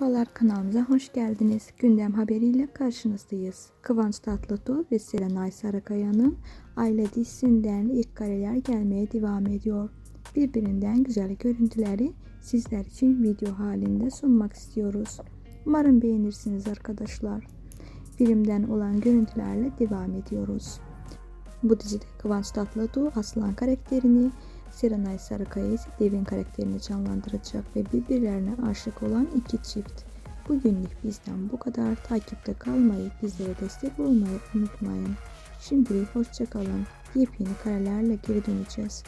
Merhabalar kanalımıza hoş geldiniz. Gündem haberiyle karşınızdayız. Kıvanç Tatlıtuğ ve Serenay Sarıkaya'nın aile dizisinden ilk kareler gelmeye devam ediyor. Birbirinden güzel görüntüleri sizler için video halinde sunmak istiyoruz. Umarım beğenirsiniz arkadaşlar. Filmden olan görüntülerle devam ediyoruz. Bu dizide Kıvanç Tatlıtuğ Aslan karakterini, Serenay Sarıkaya ise Devin karakterini canlandıracak ve birbirlerine aşık olan iki çift. Bugünlük bizden bu kadar. Takipte kalmayı, bizlere destek olmayı unutmayın. Şimdilik hoşçakalın. Yepyeni karelerle geri döneceğiz.